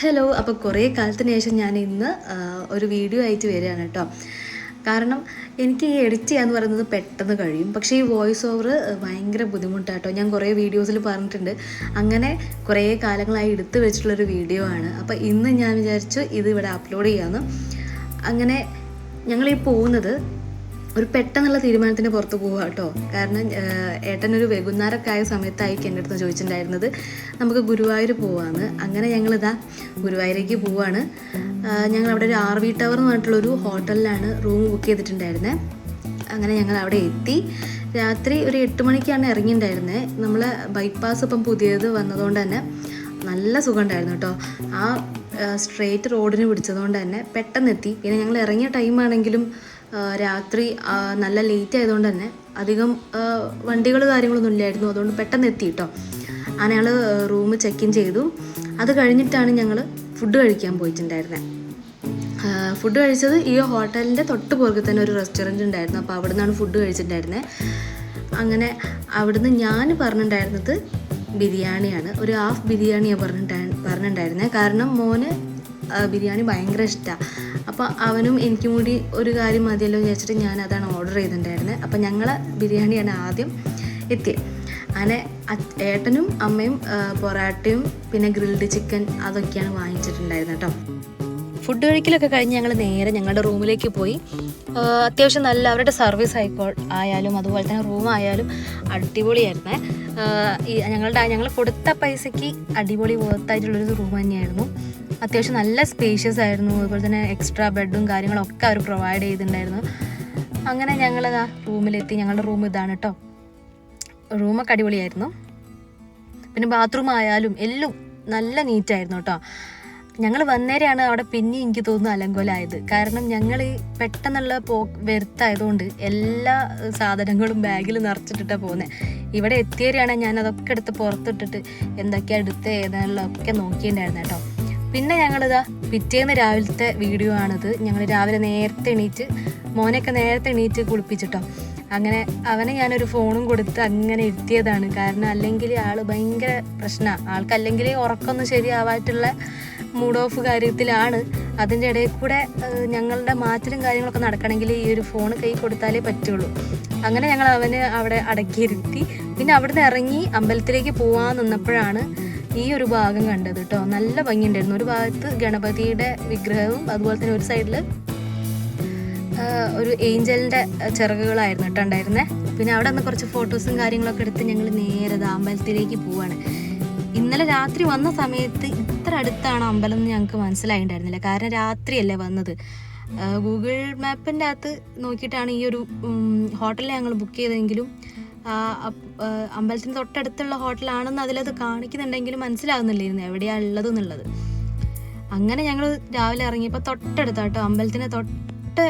Hello അപ്പോൾ കുറേ കാലത്തിന് ശേഷം ഞാൻ ഇന്ന് ഒരു വീഡിയോ ആയിട്ട് വരികയാണ് കേട്ടോ. കാരണം എനിക്ക് ഈ എഡിറ്റ് ചെയ്യാന്ന് പറയുന്നത് പെട്ടെന്ന് കഴിയും. പക്ഷേ ഈ വോയിസ് ഓവർ ഭയങ്കര ബുദ്ധിമുട്ടാട്ടോ ഞാൻ കുറേ വീഡിയോസിൽ പറഞ്ഞിട്ടുണ്ട്. അങ്ങനെ കുറേ കാലങ്ങളായി എടുത്തു വെച്ചിട്ടുള്ളൊരു വീഡിയോ ആണ്. അപ്പോൾ ഇന്ന് ഞാൻ വിചാരിച്ചു ഇത് ഇവിടെ അപ്ലോഡ് ചെയ്യാമെന്ന് അങ്ങനെ ഞങ്ങളീ പോകുന്നത് ഒരു പെട്ടെന്നുള്ള തീരുമാനത്തിന് പുറത്ത് പോവുക കേട്ടോ. കാരണം ഏട്ടനൊരു വൈകുന്നേരമൊക്കെ ആയ സമയത്തായിരിക്കും എന്റെ അടുത്ത് ചോദിച്ചിട്ടുണ്ടായിരുന്നത്. നമുക്ക് ഗുരുവായൂർ പോവാന്ന്. അങ്ങനെ ഞങ്ങളിതാ ഗുരുവായൂരേക്ക് പോവാണ്. ഞങ്ങൾ അവിടെ ഒരു ആർ വി ടവർ എന്ന് പറഞ്ഞിട്ടുള്ളൊരു ഹോട്ടലിലാണ് റൂം ബുക്ക് ചെയ്തിട്ടുണ്ടായിരുന്നത് അങ്ങനെ ഞങ്ങൾ അവിടെ എത്തി. രാത്രി ഒരു എട്ട് മണിക്കാണ് ഇറങ്ങിയിട്ടുണ്ടായിരുന്നത് നമ്മൾ ബൈപ്പാസ് ഇപ്പം പുതിയത് വന്നതുകൊണ്ട് തന്നെ നല്ല സുഖമുണ്ടായിരുന്നു കേട്ടോ. ആ സ്ട്രേറ്റ് റോഡിന് പിടിച്ചതുകൊണ്ട് തന്നെ പെട്ടെന്ന് എത്തി പിന്നെ ഞങ്ങൾ ഇറങ്ങിയ ടൈമാണെങ്കിലും രാത്രി നല്ല ലേറ്റ് ആയതുകൊണ്ട് തന്നെ അധികം വണ്ടികൾ കാര്യങ്ങളൊന്നും ഇല്ലായിരുന്നു. അതുകൊണ്ട് പെട്ടെന്ന് എത്തി കേട്ടോ ഞങ്ങൾ റൂം ചെക്ക് ഇൻ ചെയ്തു. അത് കഴിഞ്ഞിട്ടാണ് ഞങ്ങൾ ഫുഡ് കഴിക്കാൻ പോയിട്ടുണ്ടായിരുന്നത് ഫുഡ് കഴിച്ചത് ഈ ഹോട്ടലിന്റെ തൊട്ട് പുറകെ തന്നെ ഒരു റെസ്റ്റോറന്റ് ഉണ്ടായിരുന്നു. അപ്പോൾ അവിടെ നിന്നാണ് ഫുഡ് കഴിച്ചിട്ടുണ്ടായിരുന്നത് അങ്ങനെ അവിടുന്ന് ഞാൻ പറഞ്ഞിട്ടുണ്ടായിരുന്നത് ബിരിയാണിയാണ്. ഒരു ഹാഫ് ബിരിയാണിയാണ് പറഞ്ഞിട്ടാ പറഞ്ഞിട്ടുണ്ടായിരുന്നത് കാരണം മോന് ബിരിയാണി ഭയങ്കര ഇഷ്ടമാണ് അപ്പോൾ അവനും എനിക്കും കൂടി ഒരു കാര്യം മതിയല്ലോ വിചാരിച്ചിട്ട് ഞാൻ അതാണ് ഓർഡർ ചെയ്തിട്ടുണ്ടായിരുന്നത് അപ്പോൾ ഞങ്ങൾ ബിരിയാണിയാണ് ആദ്യം എത്തിയത് അങ്ങനെ ഏട്ടനും അമ്മയും പൊറാട്ടയും പിന്നെ ഗ്രിൽഡ് ചിക്കൻ അതൊക്കെയാണ് വാങ്ങിച്ചിട്ടുണ്ടായിരുന്നത് കേട്ടോ ഫുഡ് കഴിക്കലൊക്കെ കഴിഞ്ഞ് ഞങ്ങൾ നേരെ ഞങ്ങളുടെ റൂമിലേക്ക് പോയി. അത്യാവശ്യം നല്ല അവരുടെ സർവീസ് ആയിക്കോ ആയാലും അതുപോലെ തന്നെ റൂം ആയാലും ഞങ്ങളുടെ ഞങ്ങൾ കൊടുത്ത പൈസയ്ക്ക് അടിപൊളി വർത്തായിട്ടുള്ളൊരു റൂം തന്നെയായിരുന്നു. അത്യാവശ്യം നല്ല സ്പേഷ്യസ് ആയിരുന്നു. അതുപോലെ തന്നെ എക്സ്ട്രാ ബെഡും കാര്യങ്ങളൊക്കെ അവർ പ്രൊവൈഡ് ചെയ്തിട്ടുണ്ടായിരുന്നു. അങ്ങനെ ഞങ്ങൾ ആ റൂമിലെത്തി ഞങ്ങളുടെ റൂം ഇതാണ് കേട്ടോ റൂമൊക്കെ അടിപൊളിയായിരുന്നു. പിന്നെ ബാത്റൂം ആയാലും എല്ലാം നല്ല നീറ്റായിരുന്നു കേട്ടോ ഞങ്ങൾ വന്നേരെയാണ് അവിടെ പിന്നെ എനിക്ക് തോന്നുന്നു അലങ്കോലായത്. കാരണം ഞങ്ങൾ പെട്ടെന്നുള്ള പോ വരുത്തായതുകൊണ്ട് എല്ലാ സാധനങ്ങളും ബാഗിൽ നിറച്ചിട്ടിട്ടാണ് പോകുന്നത് ഇവിടെ എത്തിയവരെയാണ് ഞാൻ അതൊക്കെ എടുത്ത് പുറത്തിട്ടിട്ട് എന്തൊക്കെയാണ് എടുത്ത് ഏതാണല്ലോ ഒക്കെ നോക്കിയിട്ടുണ്ടായിരുന്നു കേട്ടോ പിന്നെ ഞങ്ങളിതാ പിറ്റേന്ന് രാവിലത്തെ വീഡിയോ ആണിത്. ഞങ്ങൾ രാവിലെ നേരത്തെ എണീറ്റ് മോനൊക്കെ നേരത്തെ എണീറ്റ് കുളിപ്പിച്ചിട്ടോ. അങ്ങനെ അവനെ ഞാനൊരു ഫോണും കൊടുത്ത് അങ്ങനെ ഇരുത്തിയതാണ്. കാരണം അല്ലെങ്കിൽ ആൾ ഭയങ്കര പ്രശ്നമാണ് ആൾക്കല്ലെങ്കിൽ ഉറക്കമൊന്നും ശരിയാവായിട്ടുള്ള മൂഡ് ഓഫ് കാര്യത്തിലാണ്. അതിന്റെ ഇടയിൽ കൂടെ ഞങ്ങളുടെ മാറ്റലും കാര്യങ്ങളൊക്കെ നടക്കണമെങ്കിൽ ഈ ഒരു ഫോൺ കൈ കൊടുത്താലേ പറ്റുള്ളൂ. അങ്ങനെ ഞങ്ങൾ അവന് അവിടെ അടക്കിയിരുത്തി. പിന്നെ അവിടുന്ന് ഇറങ്ങി അമ്പലത്തിലേക്ക് പോകാൻ നിന്നപ്പോഴാണ് ഈ ഒരു ഭാഗം കണ്ടത് കേട്ടോ നല്ല ഭംഗിയുണ്ടായിരുന്നു. ഒരു ഭാഗത്ത് ഗണപതിയുടെ വിഗ്രഹവും അതുപോലെ തന്നെ ഒരു സൈഡിൽ ഒരു ഏഞ്ചലിന്റെ ചിറകുകളായിരുന്നു കേട്ടോ ഉണ്ടായിരുന്നത് പിന്നെ അവിടെ നിന്ന് കുറച്ച് ഫോട്ടോസും കാര്യങ്ങളൊക്കെ എടുത്ത് ഞങ്ങൾ നേരെ അമ്പലത്തിലേക്ക് പോവാണ്. ഇന്നലെ രാത്രി വന്ന സമയത്ത് ഇത്ര അടുത്താണ് അമ്പലം എന്ന് ഞങ്ങൾക്ക് മനസ്സിലായിട്ടുണ്ടായിരുന്നില്ല കാരണം രാത്രിയല്ലേ വന്നത്. ഗൂഗിൾ മാപ്പിന്റെ അകത്ത് നോക്കിയിട്ടാണ് ഈ ഒരു ഹോട്ടലിൽ ഞങ്ങൾ ബുക്ക് ചെയ്തെങ്കിലും അമ്പലത്തിന് തൊട്ടടുത്തുള്ള ഹോട്ടലാണെന്ന് അതിലത് കാണിക്കുന്നുണ്ടെങ്കിലും മനസ്സിലാകുന്നില്ലായിരുന്നു എവിടെയാണ് ഉള്ളത് എന്നുള്ളത് അങ്ങനെ ഞങ്ങൾ രാവിലെ ഇറങ്ങിയപ്പോൾ തൊട്ടടുത്ത കേട്ടോ അമ്പലത്തിന് തൊട്ട്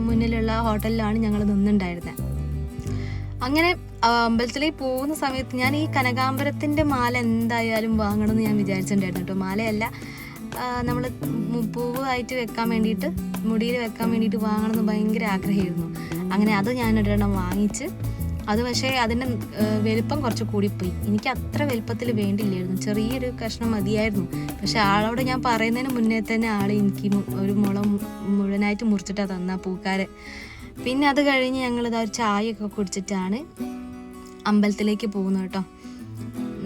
മുന്നിലുള്ള ഹോട്ടലിലാണ് ഞങ്ങൾ നിന്നുണ്ടായിരുന്നത് അങ്ങനെ അമ്പലത്തിലേക്ക് പോകുന്ന സമയത്ത് ഞാൻ ഈ കനകാമ്പരത്തിന്റെ മാല എന്തായാലും വാങ്ങണമെന്ന് ഞാൻ വിചാരിച്ചിട്ടുണ്ടായിരുന്നു കേട്ടോ. മാലയല്ല നമ്മൾ പൂവായിട്ട് വെക്കാൻ വേണ്ടിയിട്ട് മുടിയിൽ വെക്കാൻ വേണ്ടിയിട്ട് വാങ്ങണമെന്ന് ഭയങ്കര ആഗ്രഹമായിരുന്നു. അങ്ങനെ അത് ഞാൻ ഒരെണ്ണം വാങ്ങിച്ച് അത് പക്ഷേ അതിന്റെ വലുപ്പം കുറച്ച് കൂടിപ്പോയി. എനിക്ക് അത്ര വലുപ്പത്തിൽ വേണ്ടില്ലായിരുന്നു. ചെറിയൊരു കഷ്ണം മതിയായിരുന്നു. പക്ഷെ ആളോട് ഞാൻ പറയുന്നതിന് മുന്നേ തന്നെ ആൾ എനിക്ക് ഒരു മുളം മുഴുവനായിട്ട് മുറിച്ചിട്ടാണ് തന്ന പൂക്കാരെ. പിന്നെ അത് കഴിഞ്ഞ് ഞങ്ങളിതാ ഒരു ചായയൊക്കെ കുടിച്ചിട്ടാണ് അമ്പലത്തിലേക്ക് പോകുന്നത് കേട്ടോ.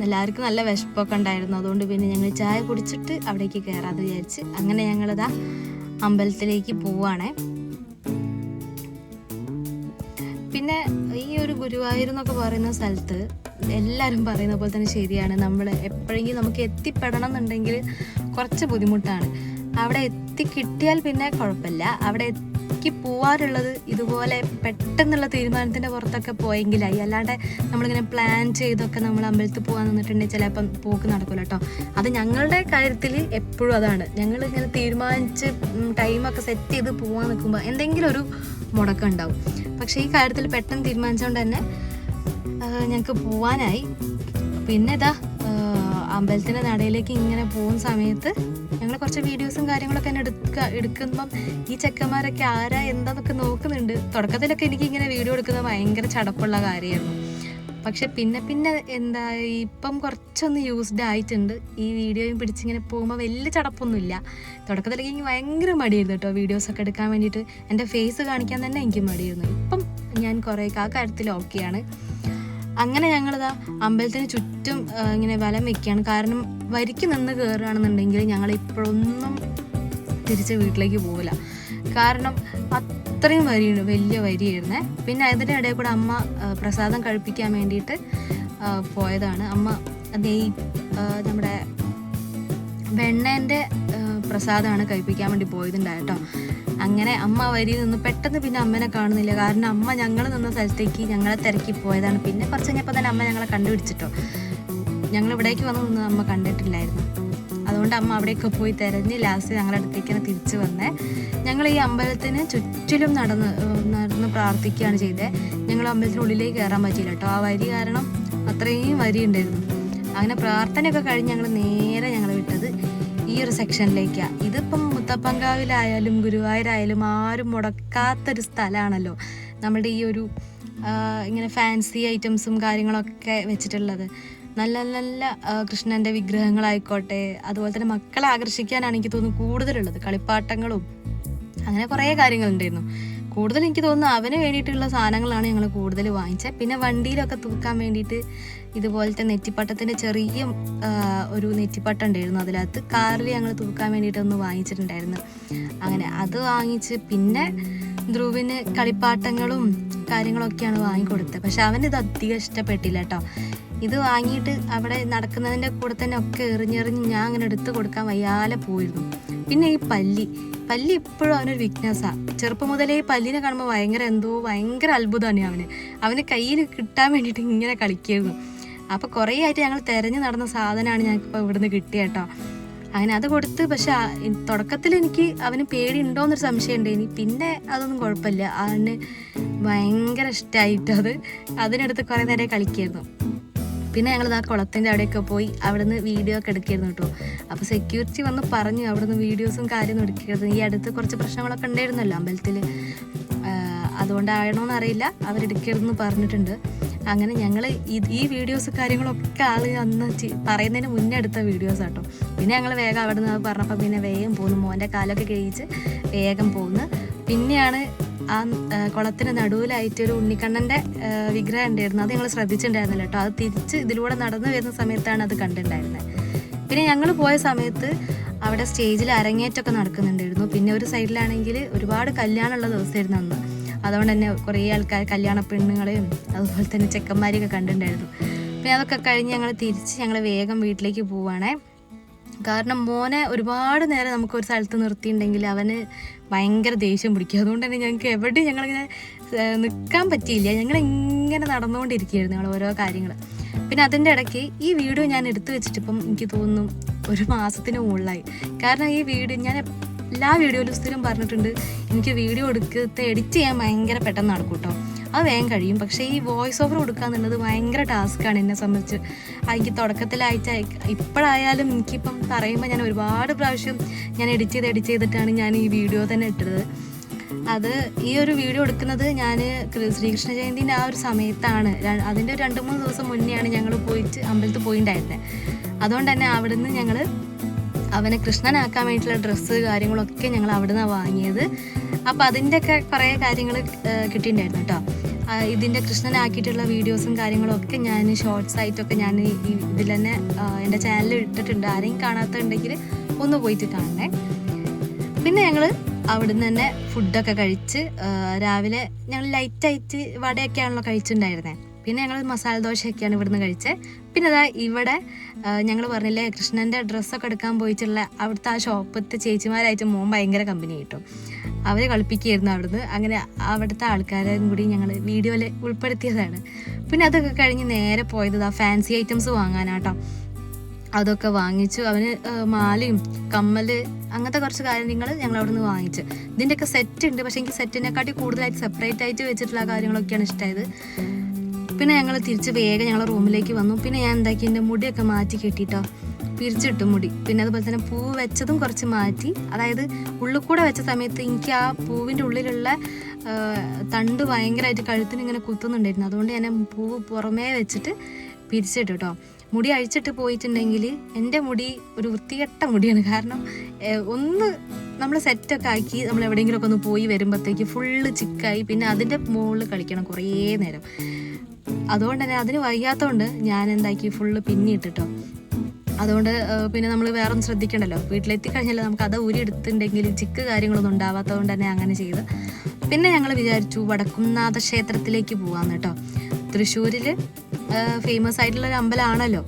എല്ലാവർക്കും നല്ല വിശപ്പൊക്കെ ഉണ്ടായിരുന്നു. അതുകൊണ്ട് പിന്നെ ഞങ്ങൾ ചായ കുടിച്ചിട്ട് അവിടേക്ക് കയറാമെന്ന് വിചാരിച്ച് അങ്ങനെ ഞങ്ങളിതാ അമ്പലത്തിലേക്ക് പോവാണേ. പിന്നെ ഈ ഒരു ഗുരുവായൂർ എന്നൊക്കെ പറയുന്ന സ്ഥലത്ത് എല്ലാവരും പറയുന്ന പോലെ തന്നെ ശരിയാണ്. നമ്മൾ എപ്പോഴെങ്കിലും നമുക്ക് എത്തിപ്പെടണം എന്നുണ്ടെങ്കിൽ കുറച്ച് ബുദ്ധിമുട്ടാണ്. അവിടെ എത്തിക്കിട്ടിയാൽ പിന്നെ കുഴപ്പമില്ല. അവിടെ എത്തി പോവാറുള്ളത് ഇതുപോലെ പെട്ടെന്നുള്ള തീരുമാനത്തിന്റെ പുറത്തൊക്കെ പോയെങ്കിലായി. അല്ലാണ്ട് നമ്മളിങ്ങനെ പ്ലാൻ ചെയ്തൊക്കെ നമ്മൾ അമ്പലത്തിൽ പോകാൻ നിന്നിട്ടുണ്ടെങ്കിൽ ചിലപ്പം പോക്ക് നടക്കില്ല കേട്ടോ. അത് ഞങ്ങളുടെ കാര്യത്തിൽ എപ്പോഴും അതാണ്. ഞങ്ങൾ ഇങ്ങനെ തീരുമാനിച്ച് ടൈമൊക്കെ സെറ്റ് ചെയ്ത് പോകാൻ നിൽക്കുമ്പോൾ എന്തെങ്കിലും ഒരു മുടക്കം ഉണ്ടാവും. പക്ഷേ ഈ കാര്യത്തിൽ പെട്ടെന്ന് തീരുമാനിച്ചുകൊണ്ട് തന്നെ ഞങ്ങൾക്ക് പോവാനായി. പിന്നെ ഇതാ അമ്പലത്തിന്റെ നടയിലേക്ക് ഇങ്ങനെ പോകുന്ന സമയത്ത് ഞങ്ങൾ കുറച്ച് വീഡിയോസും കാര്യങ്ങളൊക്കെ തന്നെ എടുക്കുക എടുക്കുമ്പം ഈ ചെക്കന്മാരൊക്കെ ആരാ എന്താന്നൊക്കെ നോക്കുന്നുണ്ട്. തുടക്കത്തിലൊക്കെ എനിക്ക് ഇങ്ങനെ വീഡിയോ എടുക്കുന്നത് ഭയങ്കര ചടപ്പുള്ള കാര്യമായിരുന്നു. പക്ഷെ പിന്നെ പിന്നെ എന്താ ഇപ്പം കുറച്ചൊന്ന് യൂസ്ഡ് ആയിട്ടുണ്ട്. ഈ വീഡിയോയും പിടിച്ചിങ്ങനെ പോകുമ്പോൾ വലിയ ചടപ്പൊന്നുമില്ല. തുടക്കത്തിലേക്ക് എനിക്ക് ഭയങ്കര മടിയായിരുന്നു കേട്ടോ വീഡിയോസൊക്കെ എടുക്കാൻ വേണ്ടിയിട്ട്. എന്റെ ഫേസ് കാണിക്കാൻ തന്നെ എനിക്ക് മടിയായിരുന്നു. ഇപ്പം ഞാൻ കുറേ ആ കാര്യത്തിൽ ഓക്കെയാണ് അങ്ങനെ ഞങ്ങളിതാ അമ്പലത്തിന് ചുറ്റും ഇങ്ങനെ വലം വെക്കുകയാണ്. കാരണം വരിക്ക് നിന്ന് കയറുകയാണെന്നുണ്ടെങ്കിൽ ഞങ്ങൾ ഇപ്പോഴൊന്നും തിരിച്ച് വീട്ടിലേക്ക് പോകില്ല കാരണം അത്രയും വരിയുണ്ട് വലിയ വരിയായിരുന്നേ. പിന്നെ അതിന്റെ ഇടയിൽ കൂടെ അമ്മ പ്രസാദം കഴിപ്പിക്കാൻ വേണ്ടിയിട്ട് പോയതാണ്. അമ്മ നെയ് നമ്മുടെ വെണ്ണേന്റെ പ്രസാദമാണ് കഴിപ്പിക്കാൻ വേണ്ടി പോയതുണ്ടായിട്ടോ അങ്ങനെ അമ്മ വരി നിന്ന് പെട്ടെന്ന് പിന്നെ അമ്മനെ കാണുന്നില്ല. കാരണം അമ്മ ഞങ്ങൾ നിന്ന സ്ഥലത്തേക്ക് ഞങ്ങളെ തിരക്കി പോയതാണ്. പിന്നെ കുറച്ച് കഴിഞ്ഞപ്പോൾ തന്നെ അമ്മ ഞങ്ങളെ കണ്ടുപിടിച്ചിട്ടോ. ഞങ്ങൾ ഇവിടേക്ക് വന്ന് നിന്ന് അമ്മ കണ്ടിട്ടില്ലായിരുന്നു. അതുകൊണ്ട് അമ്മ അവിടെയൊക്കെ പോയി തിരഞ്ഞ് ലാസ്റ്റ് ഞങ്ങളുടെ അടുത്തേക്കാണ് തിരിച്ചു വന്നേ. ഞങ്ങൾ ഈ അമ്പലത്തിന് ചുറ്റിലും നടന്ന് നടന്ന് പ്രാർത്ഥിക്കുകയാണ് ചെയ്തത് ഞങ്ങൾ അമ്പലത്തിനുള്ളിലേക്ക് കയറാൻ പറ്റിയില്ല കേട്ടോ ആ വരി കാരണം അത്രയും വരി ഉണ്ടായിരുന്നു. അങ്ങനെ പ്രാർത്ഥനയൊക്കെ കഴിഞ്ഞ് ഞങ്ങൾ നേരെ ഞങ്ങൾ വിട്ടത് ഈ ഒരു സെക്ഷനിലേക്കാണ് ഇതിപ്പം മുത്തപ്പങ്കാവിലായാലും ഗുരുവായൂരായാലും ആരും മുടക്കാത്തൊരു സ്ഥലമാണല്ലോ നമ്മുടെ ഈ ഒരു ഇങ്ങനെ ഫാൻസി ഐറ്റംസും കാര്യങ്ങളൊക്കെ വെച്ചിട്ടുള്ളത്. നല്ല നല്ല കൃഷ്ണന്റെ വിഗ്രഹങ്ങളായിക്കോട്ടെ അതുപോലെ തന്നെ മക്കളെ ആകർഷിക്കാനാണ് എനിക്ക് തോന്നുന്നു കൂടുതലുള്ളത് കളിപ്പാട്ടങ്ങളും അങ്ങനെ കുറേ കാര്യങ്ങളുണ്ടായിരുന്നു. കൂടുതൽ എനിക്ക് തോന്നുന്നു അവന് വേണ്ടിയിട്ടുള്ള സാധനങ്ങളാണ് ഞങ്ങൾ കൂടുതൽ വാങ്ങിച്ചത്. പിന്നെ വണ്ടിയിലൊക്കെ തൂക്കാൻ വേണ്ടിയിട്ട് ഇതുപോലത്തെ നെറ്റിപ്പട്ടത്തിന്റെ ചെറിയ ഒരു നെറ്റിപ്പട്ടം ഉണ്ടായിരുന്നു. അതിനകത്ത് കാറിൽ ഞങ്ങൾ തൂക്കാൻ വേണ്ടിയിട്ടൊന്ന് വാങ്ങിച്ചിട്ടുണ്ടായിരുന്നു. അങ്ങനെ അത് വാങ്ങിച്ച് പിന്നെ ധ്രുവിന് കളിപ്പാട്ടങ്ങളും കാര്യങ്ങളൊക്കെയാണ് വാങ്ങിക്കൊടുത്തത്. പക്ഷെ അവനിത് അധികം ഇഷ്ടപ്പെട്ടില്ല കേട്ടോ. ഇത് വാങ്ങിയിട്ട് അവിടെ നടക്കുന്നതിന്റെ കൂടെ തന്നെ ഒക്കെ എറിഞ്ഞെറിഞ്ഞ് ഞാൻ അങ്ങനെ എടുത്ത് കൊടുക്കാൻ വയ്യാലെ പോയിരുന്നു. പിന്നെ ഈ പല്ലി. പല്ലി ഇപ്പോഴും അവനൊരു വീക്ക്നെസ്സാണ് ചെറുപ്പം മുതലേ ഈ പല്ലിനെ കാണുമ്പോൾ ഭയങ്കര എന്തോ ഭയങ്കര അത്ഭുതമാണ് അവന്. അവന് കയ്യിൽ കിട്ടാൻ വേണ്ടിയിട്ട് ഇങ്ങനെ കളിക്കായിരുന്നു അപ്പോൾ കുറേ ആയിട്ട് ഞങ്ങൾ തിരഞ്ഞു നടന്ന സാധനമാണ് ഞങ്ങൾക്കിപ്പോൾ ഇവിടുന്ന് കിട്ടിയ കേട്ടോ. അങ്ങനെ അത് കൊടുത്ത് പക്ഷെ തുടക്കത്തിൽ എനിക്ക് അവന് പേടി ഉണ്ടോയെന്നൊരു സംശയം ഉണ്ടായിനി പിന്നെ അതൊന്നും കുഴപ്പമില്ല. അവന് ഭയങ്കര ഇഷ്ടമായിട്ടത് അത്. അതിനടുത്ത് കുറേ നേരം കളിക്കായിരുന്നു പിന്നെ ഞങ്ങൾ ആ കുളത്തിന്റെ അവിടെയൊക്കെ പോയി അവിടുന്ന് വീഡിയോ ഒക്കെ എടുക്കായിരുന്നു കേട്ടോ. അപ്പോൾ സെക്യൂരിറ്റി വന്ന് പറഞ്ഞു അവിടുന്ന് വീഡിയോസും കാര്യമൊന്നും എടുക്കരുത് ഈ അടുത്ത് കുറച്ച് പ്രശ്നങ്ങളൊക്കെ ഉണ്ടായിരുന്നല്ലോ അമ്പലത്തിൽ അതുകൊണ്ടാണോന്ന് അറിയില്ല. അവരെടുക്കരുതെന്ന് പറഞ്ഞിട്ടുണ്ട്. അങ്ങനെ ഞങ്ങൾ ഈ വീഡിയോസ് കാര്യങ്ങളൊക്കെ ആൾ അന്ന് പറയുന്നതിന് മുന്നേ എടുത്ത വീഡിയോസ് ആട്ടോ. പിന്നെ ഞങ്ങൾ വേഗം അവിടെ നിന്ന് പറഞ്ഞപ്പോൾ പിന്നെ വേഗം പോകുന്നു മോന്റെ കാലൊക്കെ കഴിച്ച് വേഗം പോകുന്നു പിന്നെയാണ് ആ കുളത്തിന് നടുവിലായിട്ട് ഒരു ഉണ്ണിക്കണ്ണന്റെ വിഗ്രഹം ഉണ്ടായിരുന്നു. അത് ഞങ്ങൾ ശ്രദ്ധിച്ചിട്ടുണ്ടായിരുന്നില്ല കേട്ടോ. അത് തിരിച്ച് ഇതിലൂടെ നടന്നു വരുന്ന സമയത്താണ് അത് കണ്ടിട്ടുണ്ടായിരുന്നത് പിന്നെ ഞങ്ങൾ പോയ സമയത്ത് അവിടെ സ്റ്റേജിൽ അരങ്ങേറ്റമൊക്കെ നടക്കുന്നുണ്ടായിരുന്നു. പിന്നെ ഒരു സൈഡിലാണെങ്കിൽ ഒരുപാട് കല്യാണമുള്ള ദിവസമായിരുന്നു അന്ന്. അതുകൊണ്ട് തന്നെ കുറേ ആൾക്കാർ കല്യാണ പെണ്ണുങ്ങളെയും അതുപോലെ തന്നെ ചെക്കന്മാരെയൊക്കെ കണ്ടിട്ടുണ്ടായിരുന്നു. പിന്നെ അതൊക്കെ കഴിഞ്ഞ് ഞങ്ങൾ തിരിച്ച് ഞങ്ങൾ വേഗം വീട്ടിലേക്ക് പോവുകയാണേ കാരണം മോനെ ഒരുപാട് നേരം നമുക്ക് ഒരു സ്ഥലത്ത് നിർത്തിയിട്ടുണ്ടെങ്കിൽ അവന് ഭയങ്കര ദേഷ്യം പിടിക്കും. അതുകൊണ്ട് തന്നെ ഞങ്ങൾക്ക് എവിടെ ഞങ്ങളിങ്ങനെ നിൽക്കാൻ പറ്റിയില്ല. ഞങ്ങൾ ഇങ്ങനെ നടന്നുകൊണ്ടിരിക്കുകയായിരുന്നു ഞങ്ങൾ ഓരോ കാര്യങ്ങൾ. പിന്നെ അതിന്റെ ഇടയ്ക്ക് ഈ വീഡിയോ ഞാൻ എടുത്തു വെച്ചിട്ടിപ്പം എനിക്ക് തോന്നുന്നു ഒരു മാസത്തിന് മുകളിലായി. കാരണം ഈ വീഡിയോ ഞാൻ എല്ലാ വീഡിയോയിലും സ്ഥിരം പറഞ്ഞിട്ടുണ്ട് എനിക്ക് വീഡിയോ എടുക്കത്തെ എഡിറ്റ് ചെയ്യാൻ ഭയങ്കര പെട്ടെന്ന് നടക്കും കേട്ടോ അത് വേഗം കഴിയും. പക്ഷേ ഈ വോയിസ് ഓവർ കൊടുക്കുക എന്നുള്ളത് ഭയങ്കര ടാസ്ക്കാണ് എന്നെ സംബന്ധിച്ച്. എനിക്ക് തുടക്കത്തിലായിട്ട് ഇപ്പോഴായാലും എനിക്കിപ്പം പറയുമ്പോൾ ഞാൻ ഒരുപാട് പ്രാവശ്യം ഞാൻ എഡിറ്റ് ചെയ്ത് എഡിറ്റ് ചെയ്തിട്ടാണ് ഞാൻ ഈ വീഡിയോ തന്നെ ഇട്ടത്. അത് ഈ ഒരു വീഡിയോ എടുക്കുന്നത് ഞാൻ ശ്രീകൃഷ്ണ ജയന്തിന്റെ ആ ഒരു സമയത്താണ്. അതിന്റെ ഒരു രണ്ട് മൂന്ന് ദിവസം മുന്നെയാണ് ഞങ്ങൾ പോയിട്ട് അമ്പലത്തിൽ പോയിട്ടുണ്ടായിരുന്നത് അതുകൊണ്ട് തന്നെ അവിടുന്ന് ഞങ്ങൾ അവനെ കൃഷ്ണനാക്കാൻ വേണ്ടിയിട്ടുള്ള ഡ്രസ്സ് കാര്യങ്ങളൊക്കെ ഞങ്ങൾ അവിടുന്ന് വാങ്ങിയത്. അപ്പോൾ അതിന്റെയൊക്കെ കുറേ കാര്യങ്ങൾ കിട്ടിയിട്ടുണ്ടായിരുന്നു കേട്ടോ ഇതിന്റെ കൃഷ്ണനാക്കിയിട്ടുള്ള വീഡിയോസും കാര്യങ്ങളും ഒക്കെ ഞാൻ ഷോർട്സ് ആയിട്ടൊക്കെ ഞാൻ ഇതിൽ തന്നെ എന്റെ ചാനലിൽ ഇട്ടിട്ടുണ്ട്. ആരെയും കാണാത്തുണ്ടെങ്കിൽ ഒന്ന് പോയിട്ട് കാണണേ. പിന്നെ ഞങ്ങൾ അവിടുന്ന് തന്നെ ഫുഡൊക്കെ കഴിച്ച് രാവിലെ ഞങ്ങൾ ലൈറ്റായിട്ട് വടയൊക്കെയാണല്ലോ കഴിച്ചിട്ടുണ്ടായിരുന്നത് പിന്നെ ഞങ്ങൾ മസാല ദോശയൊക്കെയാണ് ഇവിടുന്ന് കഴിച്ചത് പിന്നെ അതാ ഇവിടെ ഞങ്ങൾ പറഞ്ഞില്ലേ കൃഷ്ണന്റെ ഡ്രസ്സൊക്കെ എടുക്കാൻ പോയിട്ടുള്ള അവിടുത്തെ ആ ഷോപ്പത്തെ ചേച്ചിമാരായിട്ട് മോൻ ഭയങ്കര കമ്പനി കിട്ടും അവർ കളിപ്പിക്കുകയായിരുന്നു അവിടുന്ന്. അങ്ങനെ അവിടുത്തെ ആൾക്കാരെയും കൂടി ഞങ്ങൾ വീഡിയോയിൽ ഉൾപ്പെടുത്തിയതാണ്. പിന്നെ അതൊക്കെ കഴിഞ്ഞ് നേരെ പോയത് ആ ഫാൻസി ഐറ്റംസ് വാങ്ങാനാട്ടോ. അതൊക്കെ വാങ്ങിച്ചു. അവന് മാലയും കമ്മൽ അങ്ങനത്തെ കുറച്ച് കാര്യങ്ങൾ ഞങ്ങൾ അവിടെ നിന്ന് വാങ്ങിച്ചു. ഇതിന്റെയൊക്കെ സെറ്റ് ഉണ്ട്. പക്ഷേ എനിക്ക് സെറ്റിനെക്കാട്ടി കൂടുതലായിട്ട് സെപ്പറേറ്റ് ആയിട്ട് വെച്ചിട്ടുള്ള കാര്യങ്ങളൊക്കെയാണ് ഇഷ്ടമായത്. പിന്നെ ഞങ്ങൾ തിരിച്ച് വേഗം ഞങ്ങൾ റൂമിലേക്ക് വന്നു. പിന്നെ ഞാൻ എന്താക്കി എന്റെ മുടിയൊക്കെ മാറ്റി കെട്ടിട്ടോ. പിരിച്ചിട്ടു മുടി. പിന്നെ അതുപോലെ തന്നെ പൂവ് വെച്ചതും കുറച്ച് മാറ്റി. അതായത് ഉള്ളിൽ കൂടെ വെച്ച സമയത്ത് എനിക്ക് ആ പൂവിന്റെ ഉള്ളിലുള്ള തണ്ട് ഭയങ്കരമായിട്ട് കഴുത്തിന് ഇങ്ങനെ കുത്തുന്നുണ്ടായിരുന്നു. അതുകൊണ്ട് ഞാൻ പൂവ് പുറമേ വെച്ചിട്ട് പിരിച്ചിട്ടു കേട്ടോ മുടി അഴിച്ചിട്ട് പോയിട്ടുണ്ടെങ്കിൽ എന്റെ മുടി ഒരു വൃത്തികെട്ട മുടിയാണ്. കാരണം ഒന്ന് നമ്മൾ സെറ്റൊക്കെ ആക്കി നമ്മൾ എവിടെയെങ്കിലുമൊക്കെ ഒന്ന് പോയി വരുമ്പോഴത്തേക്ക് ഫുള്ള് ചിക്കായി. പിന്നെ അതിന്റെ മുകളിൽ കളിക്കണം കുറേ നേരം. അതുകൊണ്ട് തന്നെ അതിന് വയ്യാത്തതുകൊണ്ട് ഞാൻ എന്താക്കി ഫുള്ള് പിന്നിട്ടിട്ടോ അതുകൊണ്ട് പിന്നെ നമ്മൾ വേറെ ഒന്നും ശ്രദ്ധിക്കണ്ടല്ലോ. വീട്ടിലെത്തി കഴിഞ്ഞാൽ നമുക്ക് അത് ഊരി എടുത്തിട്ടുണ്ടെങ്കിൽ ചിക്ക് കാര്യങ്ങളൊന്നും ഉണ്ടാവാത്തതുകൊണ്ട് തന്നെ അങ്ങനെ ചെയ്ത്. പിന്നെ ഞങ്ങൾ വിചാരിച്ചു വടക്കുംനാഥ ക്ഷേത്രത്തിലേക്ക് പോകാമെന്ന് കേട്ടോ. തൃശ്ശൂരിൽ ഫേമസ് ആയിട്ടുള്ള ഒരു അമ്പലമാണല്ലോ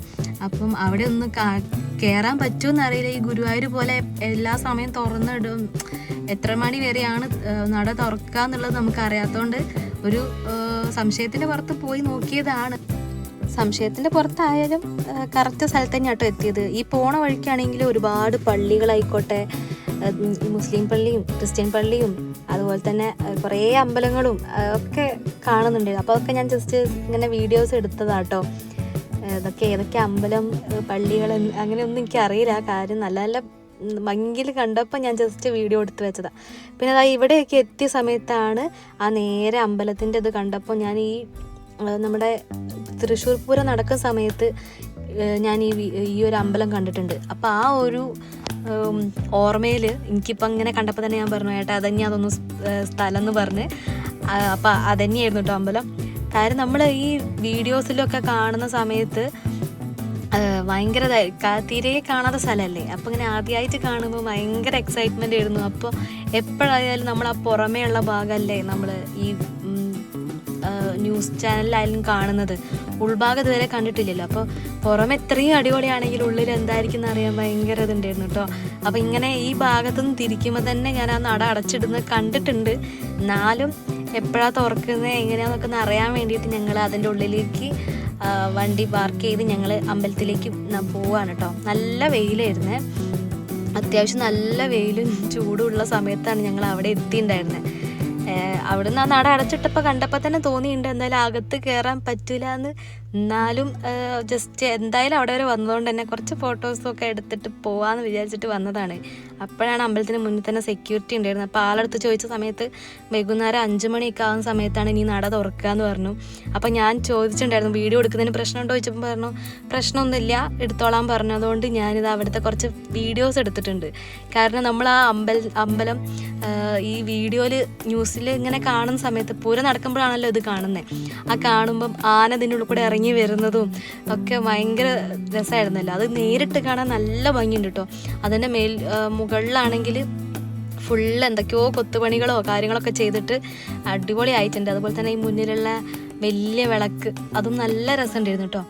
അപ്പം അവിടെ ഒന്ന് കയറാൻ പറ്റുമെന്ന് അറിയില്ല. ഈ ഗുരുവായൂർ പോലെ എല്ലാ സമയം തുറന്നിടും. എത്ര മണി വരെയാണ് നട തുറക്കുക എന്നുള്ളത് നമുക്ക് അറിയാത്തതുകൊണ്ട് ഒരു സംശയത്തിന്റെ പുറത്ത് പോയി നോക്കിയതാണ്. സംശയത്തിന്റെ പുറത്തായാലും കറക്റ്റ് സ്ഥലത്ത് തന്നെ ആട്ടോ എത്തിയത്. ഈ പോണ വഴിക്കാണെങ്കിൽ ഒരുപാട് പള്ളികളായിക്കോട്ടെ മുസ്ലിം പള്ളിയും ക്രിസ്ത്യൻ പള്ളിയും അതുപോലെ തന്നെ കുറേ അമ്പലങ്ങളും ഒക്കെ കാണുന്നുണ്ട് അപ്പോൾ അതൊക്കെ ഞാൻ ജസ്റ്റ് ഇങ്ങനെ വീഡിയോസ് എടുത്തതാട്ടോ. ഇതൊക്കെ ഏതൊക്കെ അമ്പലം പള്ളികൾ അങ്ങനെയൊന്നും എനിക്ക് അറിയില്ല കാര്യം നല്ല നല്ല ഭംഗിയിൽ കണ്ടപ്പോൾ ഞാൻ ജസ്റ്റ് വീഡിയോ എടുത്ത് വെച്ചതാണ് പിന്നെ അതാ ഇവിടെയൊക്കെ എത്തിയ സമയത്താണ് ആ നേരെ അമ്പലത്തിന്റെ ഇത് കണ്ടപ്പോൾ ഞാൻ ഈ നമ്മുടെ തൃശ്ശൂർ പൂരം നടക്കുന്ന സമയത്ത് ഞാൻ ഈ ഈ ഒരു അമ്പലം കണ്ടിട്ടുണ്ട്. അപ്പോൾ ആ ഒരു ഓർമ്മയിൽ എനിക്കിപ്പോൾ അങ്ങനെ കണ്ടപ്പോൾ തന്നെ ഞാൻ പറഞ്ഞു ഏട്ടാ അതന്നെ അതൊന്ന് സ്ഥലം എന്ന് പറഞ്ഞ്. അപ്പം അതന്നെയായിരുന്നു കേട്ടോ അമ്പലം. കാര്യം നമ്മൾ ഈ വീഡിയോസിലൊക്കെ കാണുന്ന സമയത്ത് ഭയങ്കര തീരെ കാണാത്ത സ്ഥലമല്ലേ അപ്പോൾ ഇങ്ങനെ ആദ്യമായിട്ട് കാണുമ്പോൾ ഭയങ്കര എക്സൈറ്റ്മെന്റ് ആയിരുന്നു. അപ്പോൾ എപ്പോഴായാലും നമ്മൾ ആ പുറമേ ഉള്ള ഭാഗമല്ലേ നമ്മൾ ഈ ന്യൂസ് ചാനലിലായാലും കാണുന്നത്. ഉൾഭാഗം ഇതുവരെ കണ്ടിട്ടില്ലല്ലോ. അപ്പോൾ പുറമെ എത്രയും അടിപൊളിയാണെങ്കിൽ ഉള്ളിൽ എന്തായിരിക്കും എന്ന് അറിയാൻ ഭയങ്കര ഇതുണ്ടായിരുന്നു കേട്ടോ. അപ്പോൾ ഇങ്ങനെ ഈ ഭാഗത്തുനിന്ന് തിരിക്കുമ്പോൾ തന്നെ ഞാൻ ആ നട അടച്ചിടുന്നത് കണ്ടിട്ടുണ്ട്. എന്നാലും എപ്പോഴാണ് തുറക്കുന്നത് എങ്ങനെയാണെന്നൊക്കെ ഒന്ന് അറിയാൻ വേണ്ടിയിട്ട് ഞങ്ങൾ അതിന്റെ ഉള്ളിലേക്ക് വണ്ടി പാർക്ക് ചെയ്ത് ഞങ്ങൾ അമ്പലത്തിലേക്ക് പോവാണ് കേട്ടോ നല്ല വെയിലായിരുന്നു. അത്യാവശ്യം നല്ല വെയിലും ചൂടുള്ള സമയത്താണ് ഞങ്ങൾ അവിടെ എത്തിയിട്ടുണ്ടായിരുന്നത് അവിടുന്ന് ആ നട അടച്ചിട്ടപ്പോൾ കണ്ടപ്പോൾ തന്നെ തോന്നിയിട്ടുണ്ട് എന്തായാലും അകത്ത് കയറാൻ പറ്റില്ല എന്ന് എന്നാലും ജസ്റ്റ് എന്തായാലും അവിടെ വരെ വന്നതുകൊണ്ട് തന്നെ കുറച്ച് ഫോട്ടോസൊക്കെ എടുത്തിട്ട് പോവാന്ന് വിചാരിച്ചിട്ട് വന്നതാണ്. അപ്പോഴാണ് അമ്പലത്തിന് മുന്നിൽ തന്നെ സെക്യൂരിറ്റി ഉണ്ടായിരുന്നത്. അപ്പോൾ ആളെടുത്ത് ചോദിച്ച സമയത്ത് വൈകുന്നേരം അഞ്ച് മണിയൊക്കെ ആവുന്ന സമയത്താണ് ഇനി നട തുറക്കുക എന്ന് പറഞ്ഞു. അപ്പോൾ ഞാൻ ചോദിച്ചിട്ടുണ്ടായിരുന്നു വീഡിയോ എടുക്കുന്നതിന് പ്രശ്നമുണ്ടോ? ചോദിച്ചപ്പോൾ പറഞ്ഞു പ്രശ്നമൊന്നുമില്ല എടുത്തോളാൻ പറഞ്ഞതുകൊണ്ട് ഞാനിത് അവിടുത്തെ കുറച്ച് വീഡിയോസ് എടുത്തിട്ടുണ്ട്. കാരണം നമ്മൾ ആ അമ്പൽ അമ്പലം ഈ വീഡിയോയിൽ ന്യൂസിൽ ഇങ്ങനെ കാണുന്ന സമയത്ത് പൂരം നടക്കുമ്പോഴാണല്ലോ ഇത് കാണുന്നത് ആ കാണുമ്പം ആന ഇതിന്റെ ഉള്ളിൽ കൂടെ ഇറങ്ങി വരുന്നതും ഒക്കെ ഭയങ്കര രസമായിരുന്നല്ലോ. അത് നേരിട്ട് കാണാൻ നല്ല ഭംഗിയുണ്ട് കേട്ടോ അതിന്റെ മേൽ മുകളിലാണെങ്കിൽ ഫുള്ള് എന്തൊക്കെയോ കൊത്തുപണികളോ കാര്യങ്ങളൊക്കെ ചെയ്തിട്ട് അടിപൊളി ആയിട്ടുണ്ട് അതുപോലെ തന്നെ ഈ മുന്നിലുള്ള വലിയ വിളക്ക്. അതും നല്ല രസമുണ്ടായിരുന്നു കേട്ടോ.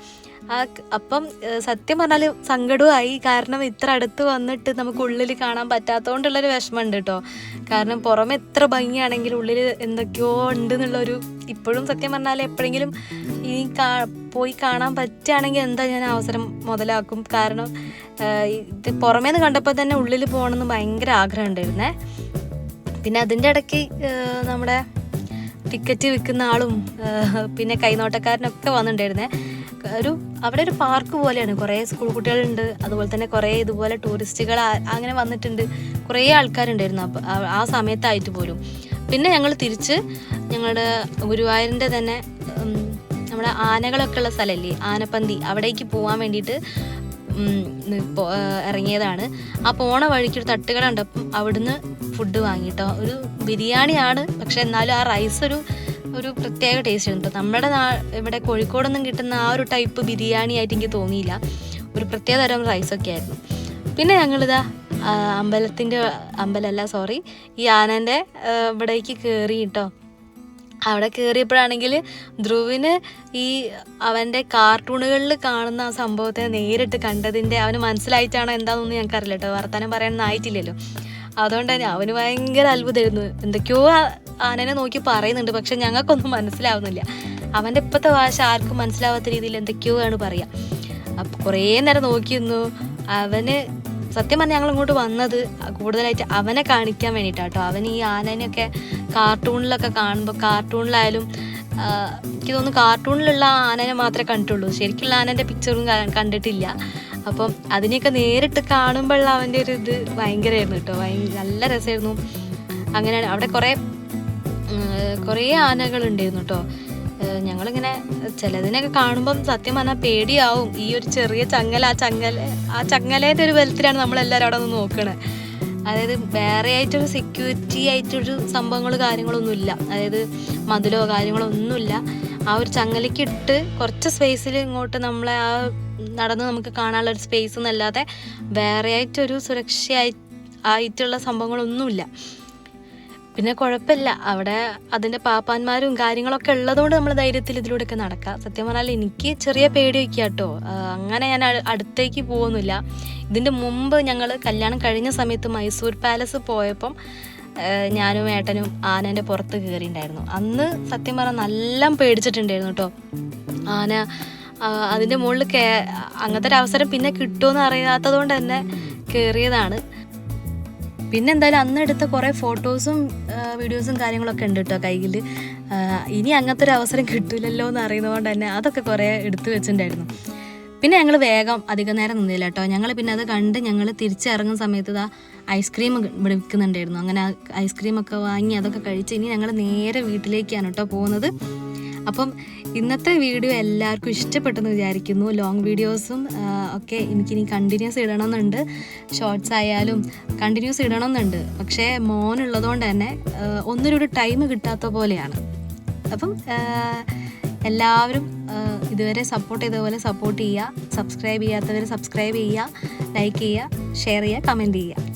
ആ അപ്പം സത്യം പറഞ്ഞാൽ സങ്കടമായി കാരണം ഇത്ര അടുത്ത് വന്നിട്ട് നമുക്ക് ഉള്ളിൽ കാണാൻ പറ്റാത്തതുകൊണ്ടുള്ളൊരു വിഷമമുണ്ട് കേട്ടോ. കാരണം പുറമെ എത്ര ഭംഗിയാണെങ്കിലും ഉള്ളിൽ എന്തൊക്കെയോ ഉണ്ട് എന്നുള്ളൊരു ഇപ്പോഴും സത്യം പറഞ്ഞാൽ എപ്പോഴെങ്കിലും ഇനി കാ പോയി കാണാൻ പറ്റുകയാണെങ്കിൽ എന്താ ഞാൻ അവസരം മുതലാക്കും. കാരണം ഇത് പുറമേ നിന്ന് കണ്ടപ്പോൾ തന്നെ ഉള്ളിൽ പോകണമെന്ന് ഭയങ്കര ആഗ്രഹം ഉണ്ടായിരുന്നേ പിന്നെ അതിന്റെ ഇടയ്ക്ക് നമ്മുടെ ടിക്കറ്റ് വിൽക്കുന്ന ആളും പിന്നെ കൈനോട്ടക്കാരനൊക്കെ വന്നിട്ടുണ്ടായിരുന്നേ. ഒരു അവിടെ ഒരു പാർക്ക് പോലെയാണ്. കുറേ സ്കൂൾ കുട്ടികളുണ്ട്. അതുപോലെ തന്നെ കുറേ ഇതുപോലെ ടൂറിസ്റ്റുകൾ അങ്ങനെ വന്നിട്ടുണ്ട്. കുറേ ആൾക്കാരുണ്ടായിരുന്നു. അപ്പോൾ ആ- സമയത്തായിട്ട് പോലും. പിന്നെ ഞങ്ങൾ തിരിച്ച് ഞങ്ങളുടെ ഗുരുവായൂരിന്റെ തന്നെ നമ്മുടെ ആനകളൊക്കെ ഉള്ള സ്ഥലമല്ലേ? ആനപ്പന്തി. അവിടേക്ക് പോകാൻ വേണ്ടിയിട്ട് ഇറങ്ങിയതാണ്. ആ പോണ വഴിക്ക് ഒരു തട്ടുകട ഉണ്ടപ്പം അവിടുന്ന് ഫുഡ് വാങ്ങിട്ടോ. ഒരു ബിരിയാണിയാണ് പക്ഷെ എന്നാലും ആ റൈസ് ഒരു ഒരു പ്രത്യേക ടേസ്റ്റ് ഉണ്ട്. നമ്മുടെ നാ ഇവിടെ കോഴിക്കോടൊന്നും കിട്ടുന്ന ആ ഒരു ടൈപ്പ് ബിരിയാണി ആയിട്ട് എനിക്ക് തോന്നിയില്ല. ഒരു പ്രത്യേക തരം റൈസൊക്കെ ആയിരുന്നു. പിന്നെ ഞങ്ങളിതാ അമ്പലത്തിന്റെ അമ്പലമല്ല സോറി ഈ ആനന്റെ ഇവിടേക്ക് കയറി കേട്ടോ. അവിടെ കയറിയപ്പോഴാണെങ്കിൽ ധ്രുവിന് ഈ അവന്റെ കാർട്ടൂണുകളിൽ കാണുന്ന ആ സംഭവത്തെ നേരിട്ട് കണ്ടതിന്റെ അവന് മനസ്സിലായിട്ടാണോ എന്താണെന്നൊന്നും ഞങ്ങൾക്കറിയില്ല കേട്ടോ. വർത്തമാനം പറയാനൊന്നും ആയിട്ടില്ലല്ലോ. അതുകൊണ്ട് തന്നെ അവന് ഭയങ്കര അത്ഭുതമായിരുന്നു. എന്തൊക്കെയോ ആനനെ നോക്കി പറയുന്നുണ്ട് പക്ഷെ ഞങ്ങൾക്കൊന്നും മനസ്സിലാവുന്നില്ല. അവന്റെ ഇപ്പോഴത്തെ ഭാഷ ആർക്കും മനസ്സിലാവാത്ത രീതിയിൽ എന്തൊക്കെയോ ആണ് പറയുക. അപ്പം കുറേ നേരം നോക്കിയിരുന്നു. അവന് സത്യം പറഞ്ഞാൽ ഞങ്ങൾ ഇങ്ങോട്ട് വന്നത് കൂടുതലായിട്ട് അവനെ കാണിക്കാൻ വേണ്ടിയിട്ടാട്ടോ അവൻ ഈ ആനേനെയൊക്കെ കാർട്ടൂണിലൊക്കെ കാണുമ്പോൾ കാർട്ടൂണിലായാലും എനിക്ക് തോന്നുന്നു കാർട്ടൂണിലുള്ള ആനനെ മാത്രമേ കണ്ടിട്ടുള്ളൂ. ശരിക്കുള്ള ആനന്റെ പിക്ചറും കണ്ടിട്ടില്ല. അപ്പം അതിനെയൊക്കെ നേരിട്ട് കാണുമ്പോഴുള്ള അവന്റെ ഒരു ഇത് ഭയങ്കരമായിരുന്നു കേട്ടോ നല്ല രസമായിരുന്നു. അങ്ങനെയാണ്. അവിടെ കുറേ കുറേ ആനകളുണ്ടായിരുന്നു കേട്ടോ ഞങ്ങളിങ്ങനെ ചിലതിനൊക്കെ കാണുമ്പം സത്യം പറഞ്ഞാൽ പേടിയാവും. ഈ ഒരു ചെറിയ ചങ്ങല ആ ചങ്ങല ആ ചങ്ങലേന്റെ ഒരു ബലത്തിലാണ് നമ്മളെല്ലാവരും അവിടെ നിന്ന് നോക്കണത് അതായത് വേറെ ആയിട്ടൊരു സെക്യൂരിറ്റി ആയിട്ടൊരു സംഭവങ്ങൾ കാര്യങ്ങളൊന്നും ഇല്ല അതായത് മതിലോ കാര്യങ്ങളോ ഒന്നുമില്ല ആ ഒരു ചങ്ങലക്കിട്ട് കുറച്ച് സ്പേസിൽ ഇങ്ങോട്ട് നമ്മളെ ആ നടന്ന് നമുക്ക് കാണാനുള്ള ഒരു സ്പേസ് എന്നല്ലാതെ വേറെ ആയിട്ടൊരു സുരക്ഷയായി ആയിട്ടുള്ള സംഭവങ്ങളൊന്നുമില്ല. പിന്നെ കുഴപ്പമില്ല. അവിടെ അതിന്റെ പാപ്പാന്മാരും കാര്യങ്ങളൊക്കെ ഉള്ളതുകൊണ്ട് നമ്മൾ ധൈര്യത്തിൽ ഇതിലൂടെയൊക്കെ നടക്കാം. സത്യം പറഞ്ഞാൽ എനിക്ക് ചെറിയ പേടിയൊക്കെ കേട്ടോ അങ്ങനെ ഞാൻ അടുത്തേക്ക് പോകുന്നില്ല. ഇതിന്റെ മുമ്പ് ഞങ്ങൾ കല്യാണം കഴിഞ്ഞ സമയത്ത് മൈസൂർ പാലസ് പോയപ്പം ഞാനും ഏട്ടനും ആനേന്റെ പുറത്ത് കയറിയിട്ടുണ്ടായിരുന്നു അന്ന് സത്യം പറഞ്ഞാൽ നല്ല പേടിച്ചിട്ടുണ്ടായിരുന്നു കേട്ടോ ആന അതിന്റെ മുകളിൽ കേ അങ്ങനത്തെ ഒരു അവസരം പിന്നെ കിട്ടുമെന്ന് അറിയാത്തത് കൊണ്ട് തന്നെ കയറിയതാണ് പിന്നെ എന്തായാലും അന്ന് എടുത്ത കുറേ ഫോട്ടോസും വീഡിയോസും കാര്യങ്ങളൊക്കെ ഉണ്ട് കേട്ടോ കയ്യിൽ ഇനി അങ്ങനത്തെ ഒരു അവസരം കിട്ടില്ലല്ലോ എന്ന് അറിയുന്നതുകൊണ്ട് തന്നെ അതൊക്കെ കുറേ എടുത്തു വെച്ചിട്ടുണ്ടായിരുന്നു. പിന്നെ ഞങ്ങൾ വേഗം അധികം നേരം നിന്നില്ല കേട്ടോ ഞങ്ങൾ പിന്നെ അത് കണ്ട് ഞങ്ങൾ തിരിച്ചിറങ്ങുന്ന സമയത്ത് ഇതാ ഐസ്ക്രീം ഇവിടെ വിൽക്കുന്നുണ്ടായിരുന്നു അങ്ങനെ ഐസ്ക്രീമൊക്കെ വാങ്ങി അതൊക്കെ കഴിച്ച് ഇനി ഞങ്ങൾ നേരെ വീട്ടിലേക്കാണ് കേട്ടോ പോകുന്നത്. അപ്പം ഇന്നത്തെ വീഡിയോ എല്ലാവർക്കും ഇഷ്ടപ്പെട്ടെന്ന് വിചാരിക്കുന്നു. ലോങ് വീഡിയോസും ഒക്കെ എനിക്കിനി കണ്ടിന്യൂസ് ഇടണമെന്നുണ്ട്. ഷോർട്സ് ആയാലും കണ്ടിന്യൂസ് ഇടണമെന്നുണ്ട്. പക്ഷേ മോനുള്ളതുകൊണ്ട് തന്നെ ഒന്നിനൊരു ടൈം കിട്ടാത്ത പോലെയാണ്. അപ്പം എല്ലാവരും ഇതുവരെ സപ്പോർട്ട് ചെയ്ത പോലെ സപ്പോർട്ട് ചെയ്യുക. സബ്സ്ക്രൈബ് ചെയ്യാത്തവർ സബ്സ്ക്രൈബ് ചെയ്യുക. ലൈക്ക് ചെയ്യുക. ഷെയർ ചെയ്യുക. കമന്റ് ചെയ്യുക.